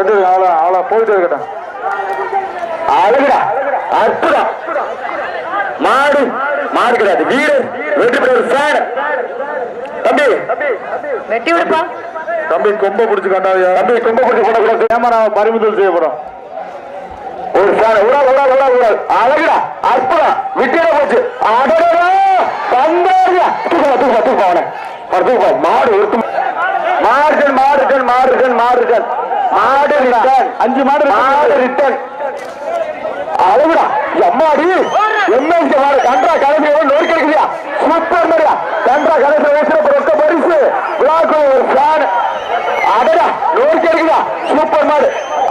ரெண்டு அவ்வளோ அவ்வளோ போயிட்டு இருக்கட்டும் அழகுடா அற்புதம். மாடு மாடு கிடையாது வீடு. வெற்றி பெற்ற ஃபேன் தம்பி. வெட்டி விடுப்பா. தம்பி கொம்ப பிடிச்சி காட்டாதியா தம்பி கொம்ப பிடிச்சி போடக்கூடாது கேமராவை பறிமுதல் செய்யப்படும் ஒரு ஃபேன் உடல் உடல் உடல் உடல் அழகுடா அற்புதம். விட்டுட போச்சு. அடடா வந்தாரியா தூக்கா தூக்கா தூக்கா அவனை. தூக்கா மாடு ஒருத்து மாடுகள் மாடுகள் மாடுகள் மாடுகள் மாடு ரிட்டர்ன். அஞ்சு மாடு. மாடு ரிட்டர்ன். அழகுடா. எம்மாடி எம்எல்சி மாடு. கன்றா கலைஞர் நோய் கிடைக்கலையா சூப்பர் மாதிரியா கன்றா கலைஞர் வயசுல ரொக்க பரிசு. விழாக்கு ஒரு ஃபேன் அடடா. நோய் கிடைக்குதா சூப்பர் மாடு.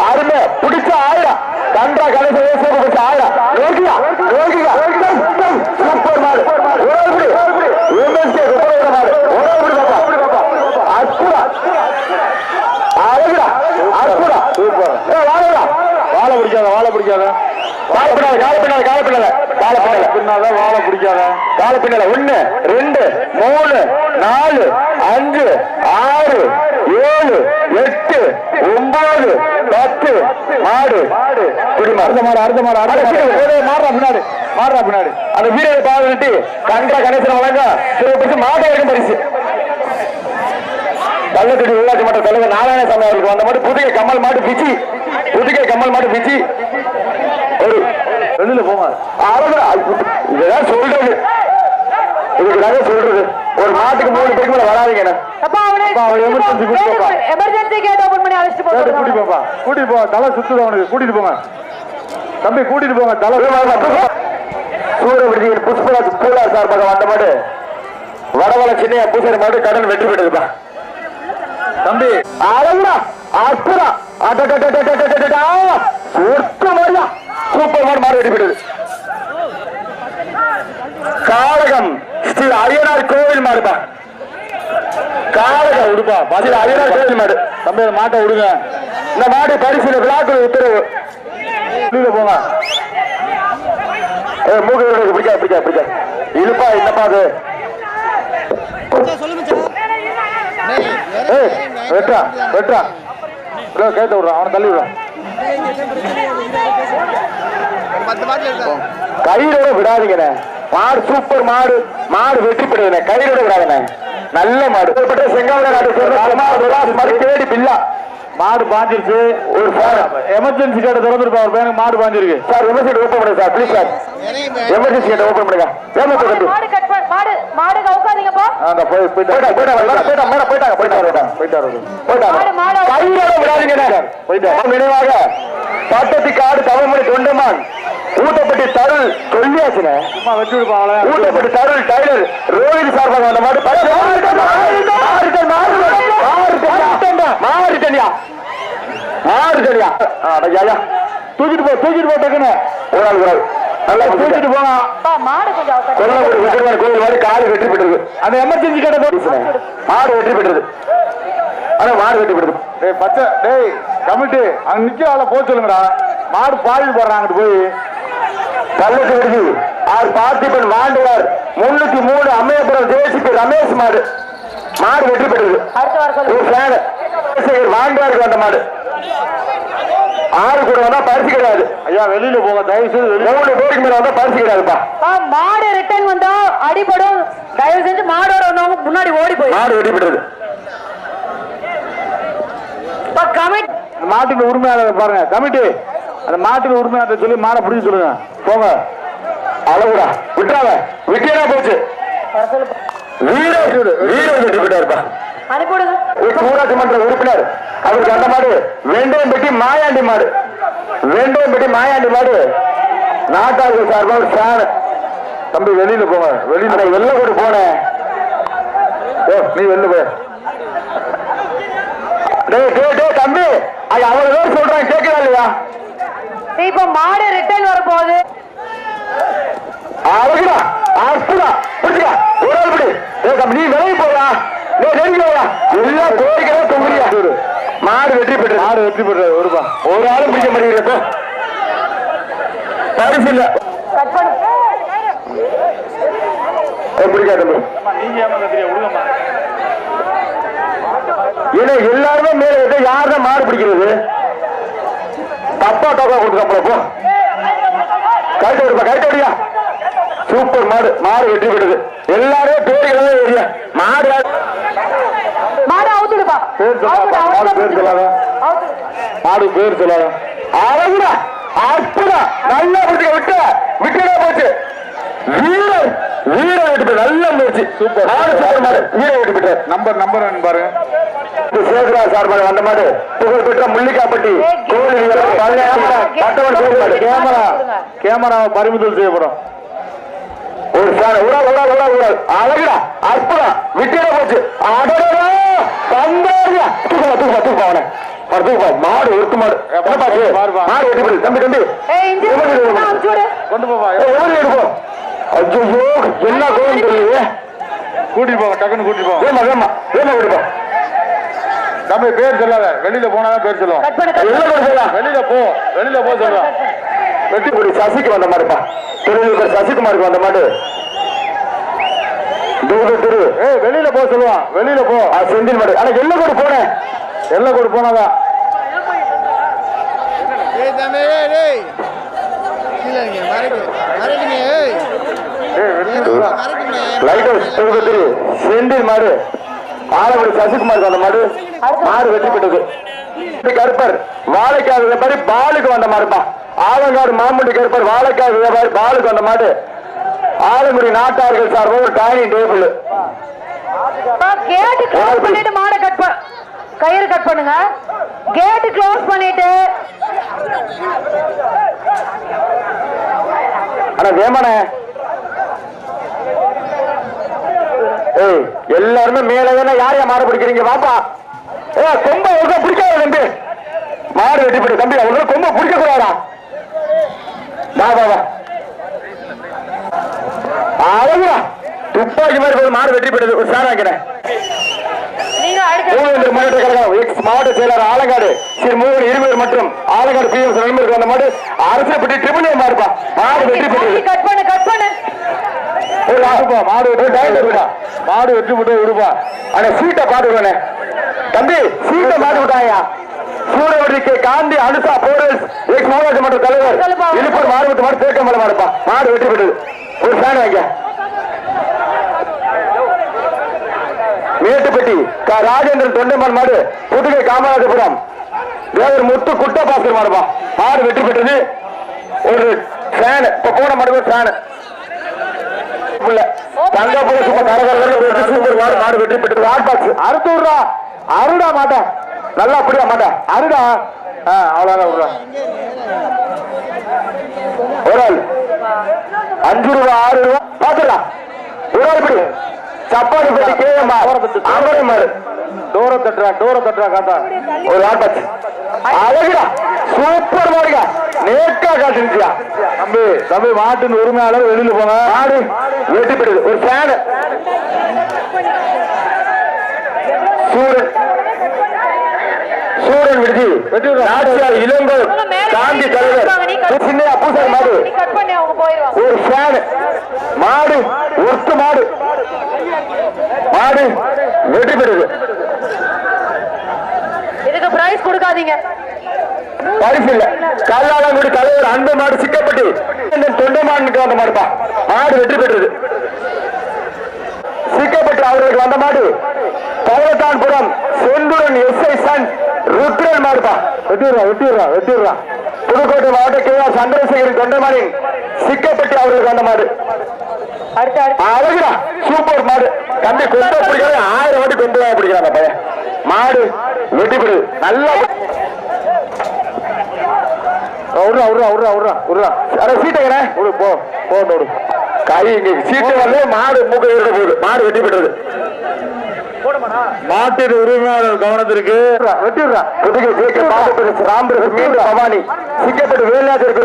அருமை. பிடிச்ச ஆயிடா கன்றா கலைஞர் வயசுல பிடிச்ச ஆயிடா நோக்கியா நோக்கியா சூப்பர் மாடு. உறவுபடி எம்எல்சி மாடு உறவுபடி பாப்பா அற்புதம் அழகுடா அற்புதம் சூப்பர் ஏ வாழடா வாழை பிடிக்காத வாழை பிடிக்காத கால பின்னால கால பின்னால கால பின்னால கால பின்னால பின்னாத வாழை பிடிக்காத? கால பின்னால ஒண்ணு ரெண்டு மூணு நாலு அஞ்சு ஆறு ஏழு எட்டு ஒன்பது பத்து மாடு. குடிமா அடுத்த மாடு அடுத்த மாடு அடுத்த மாடு. மாடுறா பின்னாடி. மாடுறா பின்னாடி. அந்த வீரரை பாதுகாட்டி கன்ற கணேசன் வழங்க சிறப்பு மாடு வரைக்கும் பரிசு. கள்ளத்தடி உள்ளாட்சி மன்ற தலைவர் நாராயணசாமி அவர்களுக்கு வந்த மாதிரி புதுகை கமல் மாடு பிச்சி. புதுகை கமல் மாடு பிச்சி. வெளியில போங்க. இதெல்லாம் சொல்றது. இதுக்காக சொல்றது. ஒரு மாட்டுக்கு மூணு பேருக்கு மேல வராதீங்க கூட்டி போப்பா. கூட்டி போ தலை சுத்துது அவனுக்கு. கூட்டிட்டு போங்க. தம்பி கூட்டிட்டு போங்க. தலை சூரியவிடுதியின் புஷ்பராஜ் பூலார் சார்பாக வந்த மாட்டு வடவள சின்ன பூசரி மாட்டு கடன் வெற்றி பெற்றுப்பா தம்பி. அழகுடா அற்புதம். அட்டா சுத்த மாதிரிதான் சூப்பர் மாடு மாடு வெற்றி ஸ்ரீ அய்யனார் கோவில் மாடுப்பா. காளகம் விடுப்பா ஸ்ரீ அய்யனார் கோவில் மாடு. தம்பி மாட்டை விடுங்க இந்த மாடு பரிசீல விழாக்கு உத்தரவு. போங்க. ஏ மூக்கு பிடிக்கா பிடிக்கா பிடிக்காது இழுப்பா என்னப்பா அது? வெட்டா வெட்டா கேட்டு விடுறான் அவனை தள்ளி விடுறான் கயிறோட விடாதீங்கண்ணே. மாடு சூப்பர் மாடு மாடு வெற்றி பெறுதுண்ணே கயிறோட விடாதண்ணே நல்ல மாடு. செங்காவல நாட்டு தேடி மாடு. பாஞ்சிருச்சு. ஒரு சார் எமர்ஜென்சி கேட்ட திறந்துருப்பா. ஒரு பையனுக்கு மாடு பாஞ்சிருக்கு. சார் எமர்ஜென்சி ஓபன் பண்ணுங்க சார். ப்ளீஸ் சார் எமர்ஜென்சி கேட்ட ஓபன் பண்ணுங்க. மாடு மாடு கவுக்காதீங்க போ. அந்த போய் போய்டா போய்டா போயிட்டா மேல போய்டா போய்டா போய்டா போய்டா போய்டா கையோட விடாதீங்க சார் போய்டா நினைவாக. சட்டத்துக்கு ஆடு தமிழ்மொழி தொண்டமான். ஊட்டப்பட்டி தருள் சொல்லியாச்சுண்ணே சும்மா வச்சு ஊட்டப்பட்டு தருள் டைலர் ரோஹித் சார்பாக வந்த மாடு மாறுட்டனியா. மாறுட்டனியா. ஐயா தூக்கிட்டு போ தூக்கிட்டு போ டக்குன்னு. ஒரு ஒரு நாள் நல்லா தூக்கிட்டு அவுக்காதீங்க. கொல்லங்குடி வெற்றிமாறன் கோயில் மாதிரி காடு வெற்றி பெற்றது. அந்த எமர்ஜென்சி கேட்ட போட்டு மாடு வெற்றி பெற்றது. ஆனா மாடு வெற்றி பெற்றது. டேய் பச்சை டேய் கமிட்டி. அங்க நிக்க ஆள போக சொல்லுங்கடா. மாடு பாயில் போடுறான் அங்கிட்டு போய். கள்ளத்து விடுதி ஆர் பார்த்திபன் வாண்டுவார் முன்னூத்தி மூணு அம்மையபுரம் ஜேசிபி ரமேஷ் மாடு. மாடு வெற்றி பெற்றது. வாண்டுவாருக்கு வந்த மாடு. ஆறு கூட வந்தா பரிசு கிடையாது. ஐயா வெளியில போங்க தயவு செய்து வெளியில மூணு பேருக்கு மேல வந்தா பரிசு கிடையாதுப்பா. மாடு ரிட்டர்ன் வந்தா அடிபடும். தயவு செஞ்சு மாடோட வந்தவங்க முன்னாடி ஓடி போய். மாடு கமிட் அந்த மாட்டுக்கு உரிமையாளர் பாருங்க கமிட்டி. அந்த மாட்டின் உரிமையாட்ட சொல்லி மாட பிடிச்சு சொல்லுங்க. போங்க. அளவுடா விட்டுறாத. விட்டேனா போச்சு. வீடு வீடு. விட்டுக்கிட்டாருப்பா ஊராட்சி மன்ற உறுப்பினர். அவருக்கு அந்த மாடு வெண்டையம் மாயாண்டி மாடு. வெண்டையம் மாயாண்டி மாடு. நாட்டாருக்கு சார்பாக ஃபேன் தம்பி வெளியில போங்க. வெளியில வெளில கூட போனேன் ஓ நீ வெளில போய். டே டே தம்பி. அது அவ்வளவு பேர் சொல்றேன் கேட்கிறா இல்லையா? இப்ப மாடு ரிட்டர்ன் வர போகுது நீ விலகி போயா நீ நெருங்கி போயா எல்லாம் கோரிக்கையா தொகுதியா மாடு வெற்றி பெற்ற மாடு வெற்றி பெற்ற ஒருபா ஒரு ஆளும் பிடிக்க முடியல பரிசு இல்ல. எல்லாருமே மேல யாருதான் மாடு பிடிக்கிறது? ரூபா கொடுத்துருப்பா போ. கைட்டு விடுப்பா கைட்டு விடியா சூப்பர் மாடு மாடு வெற்றி பெற்றது. எல்லாரும் பேருகளே ஏரியா மாடு மாடு அவுத்துடுப்பா பேர் சொல்லாத மாடு பேர் சொல்லாத. மாடு பேர் சொல்லாத. அழகுடா அற்புதம். நல்லா பிடிக்க விட்ட. விட்டுடா போச்சு. வீரர் வீரர் விட்டு நல்ல முயற்சி. சூப்பர் மாடு சூப்பர் மாடு வீரர் விட்டு நம்பர் நம்பர் பாருங்க சேகரா சார்பாக வந்த மாடு புகழ்பெற்ற முள்ளிக்காப்பட்டி. கோவில் பட்டவன் கோவில் கேமரா கேமராவை பறிமுதல் செய்யப்படும். ஒரு சார் உடல் உடல் உடல் உடல் அழகுடா அற்புதம். விட்டுட போச்சு. அடடா சந்தோஷம். தூக்கமா தூக்கமா தூக்கமா அவனை. மாடு ஒருத்து மாடு. மாடு போடு. தம்பி தம்பி. கொண்டு போவா எடுப்போம் ஐயோ என்ன கோவில் தெரியலையே கூட்டிட்டு போங்க டக்குன்னு கூட்டிட்டு போங்க வேமா வேமா வேமா விடுப்பா தம்பி பேர் சொல்லாத. வெளியில போனாதான் பேர் சொல்லுவோம். வெளியில போ வெளியில போ சொல்லுவோம். வெட்டி போடு சசிக்கு வந்த மாதிரிப்பா திருவள்ளுவர் சசிகுமாருக்கு வந்த மாடு. தூர திரு ஏய் வெளியில போ சொல்லுவான் வெளியில போ. ஆ, செந்தில் மாடு. ஆனா என்ன கூட போனேன் எல்லாம் கூட போனாதான். செந்தில் மாடு. ஆலங்குடி சசிகுமாருக்கு வந்த மாடு. மாடு வெற்றி பெற்றது. கருப்பர் வாழைக்காய் வியாபாரி பாலுக்கு வந்த மாடுப்பா. ஆலங்காடு மாமுண்டி கருப்பர் வாழைக்காய் வியாபாரி பாலுக்கு வந்த மாடு. ஆலங்குடி நாட்டார்கள் சார்பாக ஒரு டைனிங் டேபிள் கேட் க்ளோஸ் பண்ணிட்டு மாடை கட் பண்ண கயிறு கட் பண்ணுங்க. கேட் க்ளோஸ் பண்ணிட்டு. ஆனா வேமனே ஏய் எல்லாருமே மேல தானே யாரையா மாடு பிடிக்கிறீங்க? வாப்பா. ஏ கொம்ப ஒழுங்கா பிடிக்காத தம்பி. மாடு வெட்டி போட்டு தம்பி ஒழுங்கா கொம்ப பிடிக்க கூடாதா வா வா வா. அழகுடா. துப்பாக்கி மாதிரி போது மாடு வெட்டி போயிடுது ஒரு சார் வைக்கிறேன் மூவேந்தர் முன்னேற்ற கழகம் எக்ஸ் மாவட்ட செயலர் ஆலங்காடு ஸ்ரீ மூவர் இருவர் மற்றும் ஆலங்காடு பி எஸ் நண்பருக்கு வந்த மாடு அரசியல்பட்டி ட்ரிபிள் ஏ மாடுப்பா. மாடு வெற்றி பெற்றது. கட் பண்ணு கட் மாடு மாடு வெற்றி போட்டு விடுப்பா. ஆனா சீட்டை பாத்து விடுவானே தம்பி சீட்டை மாத்தி விட்டாயா? சூரவடி கே காந்தி அனுசா போரஸ் எக்ஸ் மாவட்ட மன்ற தலைவர். இழுப்பூர் மாறுபட்டு மாடு தேக்க மேல மாடுப்பா. மாடு வெற்றி பெற்றது. ஒரு ஃபேன் வாங்க. மேட்டுப்பட்டி க- ராஜேந்திரன் தொண்டைமான் மாடு புதுகை காமராஜபுரம். தேவர் முத்து குட்ட பாஸ்கர் மாடுமா. மாடு வெற்றி பெற்றது. ஒரு ஃபேன் இப்ப போன மாடு ஃபேன் புள்ள தங்கப்புல சும்மா கரகரகரன்னு மாடு மாடு வெற்றி பெற்றது. ஹாட் பாக்ஸ் அறுத்து அருடா மாட்டேன் நல்லா அப்படியா மாட்டேன் அருடா ஆ அவ்வளோதான் ஒரு ஆள். அஞ்சு ரூபா ஆறு ரூபா. பாத்துடலாம் ஒரு ஆள் இப்படி. சப்பாத்தி பெட்டி கேஎம்மா ஆம்பரை மாடு. டோரை தட்டுறா டோரை தட்டுறா காத்தா. ஒரு பாக்ஸ் அழகுடா. சூப்பர் மாடுங்க. நேக்கா காட்டுச்சியா தம்பி தம்பி மாட்டின் உரிமையாளர் வெளியில போங்க. மாடு. வெட்டி பெற்றது ஒரு ஃபேன். சூரன். சூரன் விடுதி. நாச்சியார் இளங்கோ காந்தி தலைவர். சின்னையா பூசாரி மாடு. ஒரு ஃபேன். மாடு. ஒருத்து மாடு. மாடு வெற்றி பெறுது. இதுக்கு பிரைஸ் கொடுக்காதீங்க. பரிசு இல்ல. கல்லாலங்குடி தலைவர் அன்பு மாடு சிக்கப்பட்டு. தொண்டைமானுக்கு வந்த மாடுப்பா. மாடு வெற்றி பெற்றது. சிக்கப்பட்டு அவர்களுக்கு வந்த மாடு. Pavalathanpuram Senthuran S I son Rudran மாடுப்பா. வெட்டிடுறா வெட்டிடுறா வெட்டிடுறா. புதுக்கோட்டை மாவட்ட கே ஆர் சந்திரசேகரன் தொண்டைமானின் சிக்கப்பட்டு அவர்களுக்கு வந்த மாடு. அழகுடா. சூப்பர் மாடு. தம்பி கொம்ப பிடிக்கிறது ஆயிரம் வாட்டி கொம்பு பிடிக்கிறான் அந்த பையன். மாடு வெட்டி நல்லா விட்றா விட்றா விட்றா விட்றா விட்றா அட சீட்டைங்கிறேன் விடு போ போ விடு கை இங்க சீட்டு வந்து மாடு மூக்க இருக்க போகுது. மாடு வெட்டி பெற்றது மாட்டின் உரிமையாளர் கவனத்திற்கு மீண்டும் பவானி. சிக்கப்பட்டு வேலாஜர்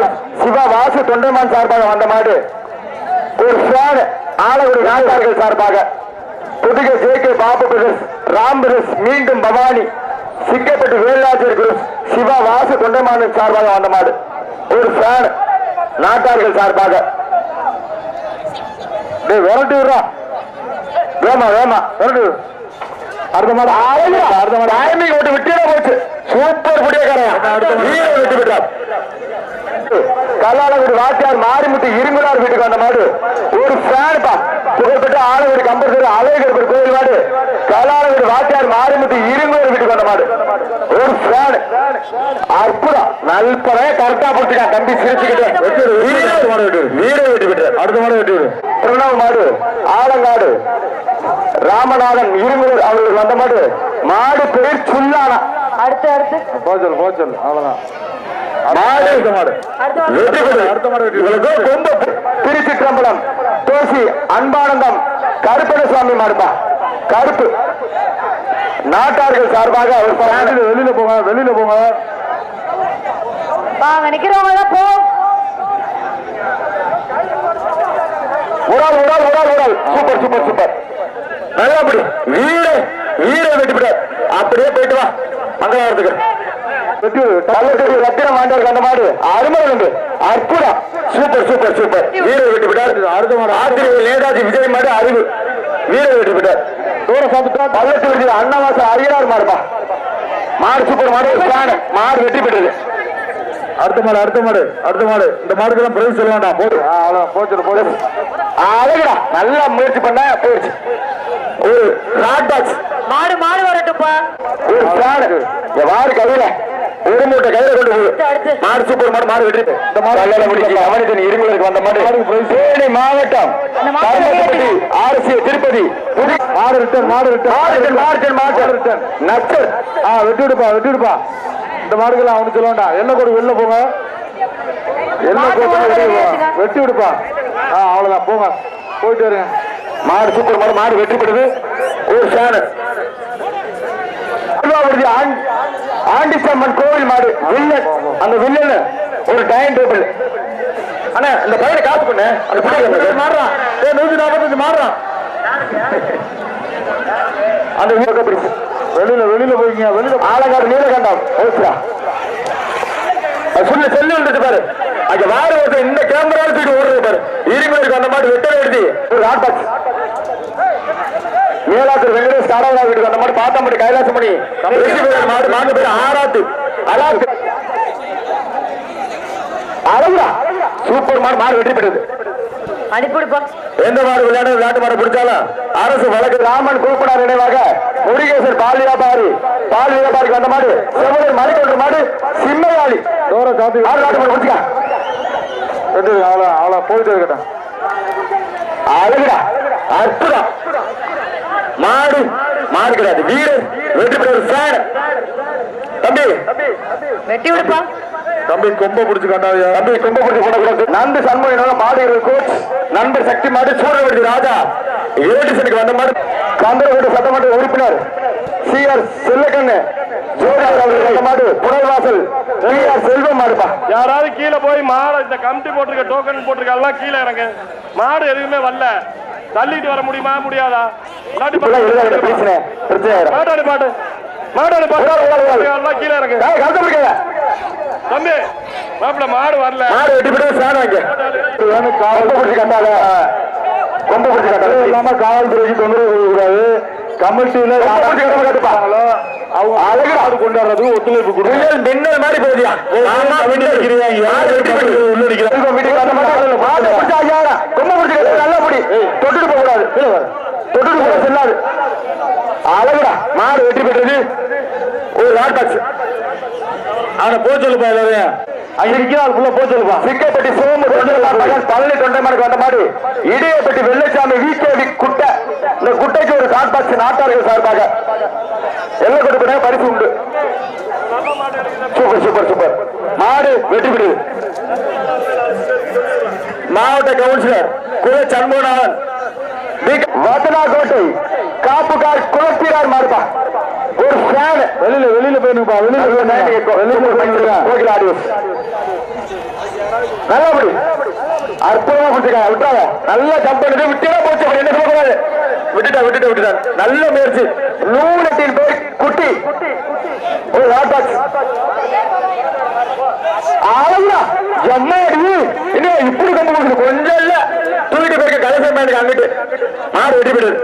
சிவா வாசு தொண்டைமான் சார்பாக வந்த மாடு. ஒரு ஃபேன் ஆலங்குடி நாட்டார்கள் சார்பாக Pudugai J K Babu brothers Ram brothers மீண்டும் பவானி சிக்கப்பட்டு வேலாஜர் குரூப் சிவா வாசு தொண்டைமான் சார்பாக வந்த மாடு. ஒரு ஃபேன் நாட்டார்கள் சார்பாக. விரட்டி விட்றா. வேமா வேமா விரட்டி. அடுத்த மாடு அடுத்த மாடு ஓட்டு விட்டே போச்சு. சூப்பர் புடியக்காரன். வீர வெற்றி பெற்றார் கல்லாளகுடி வாத்தியார் மாரிமுத்து இருங்குலார் வீட்டுக்கு வந்த மாடு. ஒரு ஃபேன் பா. புகழ்பெற்ற ஆலங்குடி கம்பர்சரி அலைகர் கோயில் மாடு. கல்லாளகுடி வாத்தியார் மாரிமுத்து இருங்குலார் வீட்டுக்கு வந்த மாடு. ஒரு ஃபேன் அற்புதம். நல்பறைய கரெக்டா போட்டுக்கான் தம்பி சிரிச்சுக்கிட்டு. வீர வெற்றி பெற்றார் அடுத்த மாடு வெற்றி விடு. பிரணவ் மாடு ஆலங்காடு. ராமநாதன் இருங்குலர் அவர்களுக்கு வந்த மாடு. மாடு பேர் சுல்லானா அடுத்து அடுத்து. Pockels Pockels. அவ்வளவுதான். மாடு. கொம்ப திருச்சிற்றம்பலம். தோசி அன்பானந்தம். கருப்பணசுவாமி மாடுப்பா. கருப்பு. நாட்டார்கள் சார்பாக வெளியில வெளியில போங்க வெளியில போங்க. வாங்க நிக்கிறவங்க தான் போ. உடால் உடால் உடால் உடால். Super super super. நல்லபடி வீர வீர வெற்றி பெற்றார் அப்படியே போயிட்டு வா. மங்களவாரத்துக்கு. வெட்டி. கள்ளத்தடி ரத்தினம் ஆண்டவர் அந்த மாடு அருமை உண்டு. அற்புதம். Super super super. வீர வெற்றி பெற்றார். அடுத்த மாடு ஆசிரியர் நேதாஜி விஜய் மாடு அறிவு. வீர வெற்றி பெற்றார். தூர சாப்பிட்டா பள்ளத்து வெற்றி அண்ணாவாச அரியனார் மாடுப்பா. மாடு சூப்பர் மாடு மாடு வெற்றி பெற்றது. அடுத்த மாடு அடுத்த மாடு அடுத்த மாடு. இந்த மாடுக்கெல்லாம் பிரைஸ் சொல்ல வேண்டாம். போடு. போடு அழகுடா. நல்லா முயற்சி பண்ண போயிடுச்சு. ஒரு மாடு மாடு வரட்டும்ப்பா. ஒரு பிளான் வாரு கையில ஒரு மூட்டை கையில கொண்டு மாடு சூப்பர் மாடு மாடு வெற்றி இந்த மாடு முடிச்சு கவனித்தன் இருமலருக்கு வந்த மாடு. தேனி மாவட்டம் மாடு ஆர்சி திருப்பதி புதி மாடு ரிட்டர்ன் மாடு ரிட்டர்ன் மார்ஜன் மார்ஜன் மார்ஜன் ரிட்டர்ன் நச்சர் ஆ வெட்டி விடுப்பா வெட்டி விடுப்பா இந்த மாடுக்கெல்லாம் அவனுக்கு சொல்ல வேண்டாம் எல்லை கோடு வெளில போங்க. மாட்டு கோடு. வெட்டி விடுப்பா ஆ அவ்வளவுதான். போங்க. போயிட்டு வருங்க. மாடு சூப்பர் மாடு மாடு வெற்றி பெற்றது ஒரு சேனல். திருவாவூர்தி ஆண்- ஆண்டிச்சம்மன் கோவில் மாடு வில்லன். அந்த வில்லன் ஒரு டைனிங் டேபிள் அண்ணா இந்த பையனை காசு பண்ணு அந்த பையன் மாறுறான் ஏ நூத்தி நாற்பத்தஞ்சு மாறுறான் அந்த வெளியில வெளியில போய்ங்க வெளியில ஆலங்காடு நீலகண்டம். ஓகேடா சொல்லு சொல்லு வந்துட்டு பாரு. அங்க வேற ஒருத்தர் இந்த கேமரா தூக்கிட்டு ஓடுறது பாரு. இருமலுக்கு அந்த மாதிரி வெட்டரை எடுத்து ஒரு ஹாட் பாக்ஸ் மேலாத்தூர் வெங்கடேஷ் காடவரா வீட்டுக்கு அந்த மாதிரி பாத்தாம்பட்டி கைலாசமணி. மாடு மாடு பேர் ஆராத்து. அலாத்து அழகுடா. சூப்பர் மாடு மாடு வெற்றி பெற்றது. அனுப்பிடுப்பா எந்த மாடு விளையாட விளையாட்டு மாடு பிடிச்சாலும் அரசு வழக்கு. ராமன் கூப்பிடார் நினைவாக முருகேசர் பால் வியாபாரி பால் வியாபாரிக்கு வந்த மாடு செவலர் மணிக்கொன்று மாடு சிம்மையாளி. தோற சாத்தி. மாடு விடுங்க. அவ்வளோ அவ்வளோ போயிட்டு இருக்கட்டும். அழகுடா. அற்புதம். மாடு மாடு கிடையாது. வீரர் வெற்றி பெற்ற ஒரு ஃபேன் தம்பி. வெட்டி விடுப்பா. தம்பி கொம்ப பிடிச்சு காட்டாதீங்க தம்பி கொம்ப பிடிச்சி போடக்கூடாது நண்டு சண்முகம் மாடுகள் கோச் நண்பர் சக்தி மாடு சூழவடி ராஜா. ஏடிசனுக்கு வந்த மாடு. கந்தரகோடு சட்டமன்ற உறுப்பினர் சி ஆர் செல்லக்கண்ணு. மாடு யாராவது கீழே போய் மாடை இந்த கமிட்டி போட்டிருக்க டோக்கன் போட்டிருக்க எல்லாம் கீழே இறங்க. மாடு எதுவுமே வரல. தள்ளிட்டு வர முடியுமா? முடியாதா? ஆயிரும். மாட்டாடு பாட்டு. மாட்டாடு பாட்டு. கீழே பிடிக்காத. தம்பி மாப்பிள்ள மாடு வரல. மாடு வெட்டி காவல் கொம்பு பிடிச்சி கட்டாத கொம்பு பிடிச்சி கட்டாத இல்லாம காவல்துறைக்கு தொந்தரவு கொடுக்கக்கூடாது. கமிட்டியில அவங்க அழகு. மாடு கொண்டாடுறது ஒத்துழைப்பு கொடுங்க. மின்னல் மாதிரி வெட்டி போட்டு உள்ள நிக்கிறாங்க நல்லா முடி தொட்டுட்டு போக கூடாது. தொட்டுட்டு போக செல்லாது. அழகுடா. மாடு வெற்றி பெற்றது. ஒரு பாக்ஸ். அவனை போக சொல்லுப்பா எல்லாரையும். அங்க இருக்கிறாள் புள்ள போக சொல்லுப்பா. சிக்கப்பட்டி சோமு மகன் பழனி தொண்டைமானுக்கு வந்த மாடு. இடியப்பட்டி வெள்ளச்சாமி விகேவி குட்டை. இந்த குட்டைக்கு ஒரு பாக்ஸ் நாட்டார்கள் சார்பாக. எல்லாம் கொடுக்கணும் பரிசு உண்டு. Super super super. மாடு வெற்றி பெறுது மாவட்ட கவுன்சிலர் குல சண்முகநாதன். வதனாகோட்டை காப்புகார் குலத்திரார் மாடுப்பா ஒரு ஃபேன் வெளியில வெளியில போயிருங்கப்பா வெளியில. வெளியில கோகில் ஆடியோஸ் நல்லபடி. அற்புதமா பிடிச்சிருக்காங்க விட்டாங்க நல்லா ஜம்ப் பண்ணிட்டு விட்டே போச்சு என்ன சொல்லக்கூடாது விட்டுட்டா விட்டுட்டா விட்டுட்டா. நல்ல முயற்சி. நூலத்தின் பேர் குட்டி. ஒரு ஹாட் பாக்ஸ் அழகுடா எம்மாடி இன்னும் இப்படி கொண்டு கொஞ்சம் இல்ல தூக்கிட்டு போயிருக்க கடைசி மேனுக்கு அங்கிட்டு மாடு வெட்டி போயிடுது